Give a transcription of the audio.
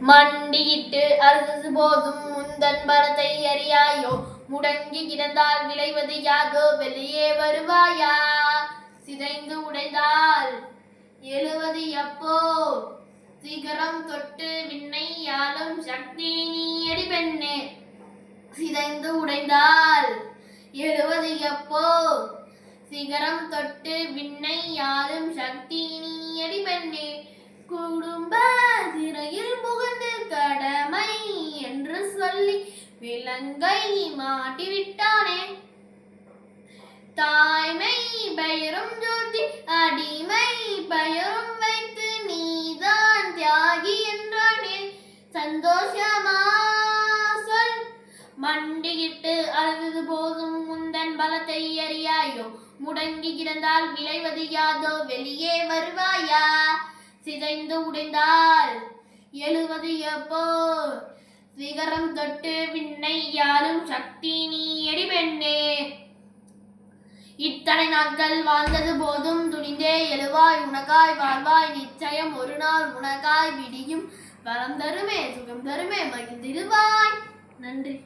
மண்டியிட்டு அரசு போதும். முந்தன் பரத்தை அறியாயோ? முடங்கி கிடந்தால் விளைவது யாகோ? வெளியே வருவாயா? சிதைந்து உடைந்தால் எழுவது எப்போ? சிகரம் தொட்டு விண்ணை ஆளும் சக்தி நீ அடி பெண்ணே. சிதைந்து உடைந்தால் எழுவது எப்போ? சிகரம் தொட்டு விண்ணை ஆளும் சக்தி நீ அடி பெண்ணே. சொல்லி விலங்கை மாட்டிவிட்டானே. தாய்மை பெயரும் ஜோதி அடிமை பெயரும் வைத்து நீதான் தியாகி என்றானே. சந்தோஷமா சொல். மண்டிகிட்டு அழுது போதும் முந்தன் பலத்தை அறியாயோ. முடங்கி கிடந்தால் விளைவது யாதோ வெளியே வருவாயா? சிதைந்து உடைந்தால் எழுவது எப்போ சிகரம் தொட்டு விண்ணை யாரும் சக்தி நீ எடி பெண்ணே. இத்தனை நாட்கள் வாழ்ந்தது போதும் துணிந்தே எழுவாய் உனக்காய் வாழ்வாய் நிச்சயம் ஒரு நாள் உனக்காய் விடியும். வரம் தருமே சுகம் தருமே மகிழ்ந்திருவாய் நன்றி.